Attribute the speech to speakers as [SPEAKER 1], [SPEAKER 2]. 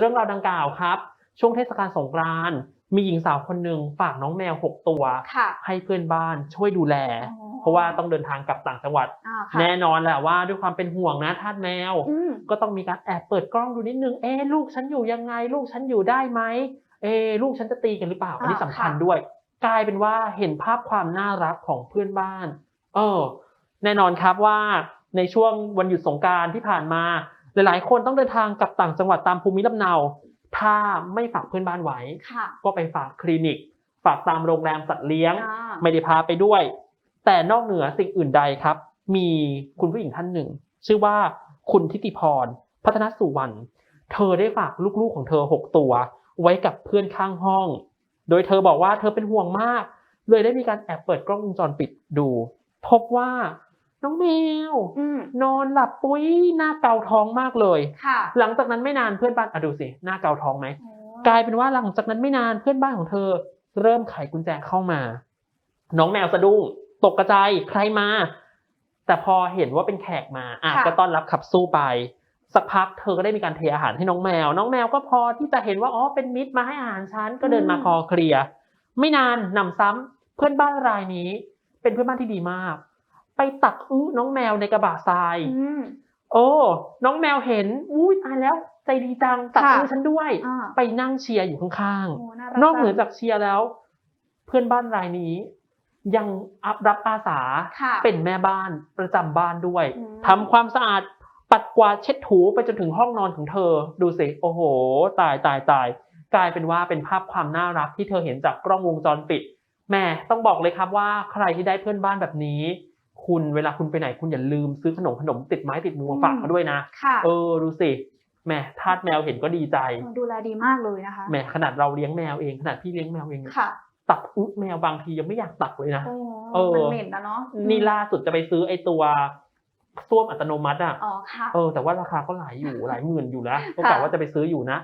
[SPEAKER 1] เรื่องราวดังกล่าวครับ ช่วงเทศกาลสงกรานต์มีหญิงสาวคนหนึ่งฝากน้องแมว6ตัว
[SPEAKER 2] ค่ะ
[SPEAKER 1] ให้เพื่อนบ้านช่วยดูแล
[SPEAKER 2] อ๋อ
[SPEAKER 1] เพราะว่าต้องเดินทางกลับต่างจังหวัด
[SPEAKER 2] อ่าค่ะ
[SPEAKER 1] แน่นอนแหละว่าด้วยความเป็นห่วงนะทาสแมว
[SPEAKER 2] อืม
[SPEAKER 1] ก็ต้องมีการแอบเปิดกล้องดูนิดนึง เอ๊ะลูกฉันอยู่ยังไง ลูกฉันอยู่ได้ไหมเอ๊ะลูกฉันจะตีกันหรือเปล่า อันนี้
[SPEAKER 2] อ่า
[SPEAKER 1] สำคัญ
[SPEAKER 2] ค่ะ
[SPEAKER 1] ด้วย กลายเป็นว่าเห็นภาพความน่ารักของเพื่อนบ้าน เออ แน่นอนครับว่าในช่วงวันหยุดสงกรารที่ผ่านมา หลายๆ คนต้องเดินทางกลับต่างจังหวัดตามภูมิลำเนา ถ้าไม่ฝากเพื่อนบ้านไว้
[SPEAKER 2] ค่ะ
[SPEAKER 1] ก็ไปฝากคลินิก ฝากตามโรงแรมสัตว์เลี้ยง
[SPEAKER 2] อ่า
[SPEAKER 1] ไม่ได้พาไปด้วย แต่นอกเหนือสิ่งอื่นใดครับ มีคุณผู้หญิงท่านหนึ่ง ชื่อว่าคุณทิติพร พัฒนสุวรรณเธอได้ฝากลูกๆของเธอหกตัว ไว้กับเพื่อนข้างห้อง โดยเธอบอกว่าเธอเป็นห่วงมาก เลยได้มีการแอบเปิดกล้องวงจรปิดดู พบว่า น้องแมว
[SPEAKER 2] อืม
[SPEAKER 1] นอนหลับปุ้ยหน้าเกาท้องมากเลย
[SPEAKER 2] ค่ะ
[SPEAKER 1] หลังจากนั้นไม่นานเพื่อนบ้านอะดูสิหน้าเกาท้องไหม
[SPEAKER 2] อ๋อ
[SPEAKER 1] กลายเป็นว่าหลังจากนั้นไม่นานเพื่อนบ้านของเธอ เริ่มไขกุญแจเข้ามา น้องแมวสะดุ้งตกกระจายใครมา แต่พอเห็นว่าเป็นแขกมาอะก็ต้อนรับขับสู้ไป สักพักเธอก็ได้มีการเทอาหารให้น้องแมว น้องแมวก็พอที่จะเห็นว่าอ๋อเป็นมิตรมาให้อาหารฉันก็เดินมาคอเคลียร์ไม่นานหนำซ้ำเพื่อนบ้านรายนี้ เป็นเพื่อนบ้านที่ดีมาก ไปตักอื้อน้องแมวในกระบะทราย
[SPEAKER 2] อืม
[SPEAKER 1] โอ้น้องแมวเห็นอุ้ยตายแล้วใจดีจังตัก
[SPEAKER 2] ค่ะ
[SPEAKER 1] อื้อฉันด้วย
[SPEAKER 2] อ่า
[SPEAKER 1] ไปนั่งเชียร์อยู่ข้าง
[SPEAKER 2] โอ้น่ารั
[SPEAKER 1] ๆนอกเหนือ
[SPEAKER 2] จัง
[SPEAKER 1] จากเชียร์แล้ว เพื่อนบ้านรายนี้ ยังอัพรับอาสา
[SPEAKER 2] ค่ะ
[SPEAKER 1] เป็นแม่บ้านประจำบ้านด้วย
[SPEAKER 2] อืม
[SPEAKER 1] ทำความสะอาดปัดกวาดเช็ดถูไปจนถึงห้องนอนของเธอ ดูสิโอ้โห ตายตายตายกลายเป็นว่าเป็นภาพความน่ารักที่เธอเห็นจากกล้องวงจรปิดแหม่ต้องบอกเลยครับว่าใครที่ได้เพื่อนบ้านแบบนี้ คุณเวลาคุณไปไหนคุณอย่าลืมซื้อขนมขนมติดไม้ติดมือมาฝากเขาด้วยนะ
[SPEAKER 2] ค่ะ
[SPEAKER 1] เออดูสิแหม่ทาสแมวเห็นก็ดีใจ
[SPEAKER 2] ดูแลดีมากเลยนะคะ
[SPEAKER 1] แหม่ขนาดเราเลี้ยงแมวเองขนาดพี่เลี้ยงแมวเอง
[SPEAKER 2] ค่ะ
[SPEAKER 1] ตักอึแมวบางทียังไม่อยากตักเลยนะ
[SPEAKER 2] โอ้
[SPEAKER 1] เออ
[SPEAKER 2] มันเหม็นนะเนาะ
[SPEAKER 1] นี่ล่าสุดจะไปซื้อไอ้ตัวส้วมอัตโนมัติอะ
[SPEAKER 2] อ๋อค่ะ
[SPEAKER 1] เออแต่ว่าราคาก็หลายอยู่หลายหมื่นอยู่นะก็
[SPEAKER 2] ค่ะ
[SPEAKER 1] กะว่าจะไปซื้ออยู่นะ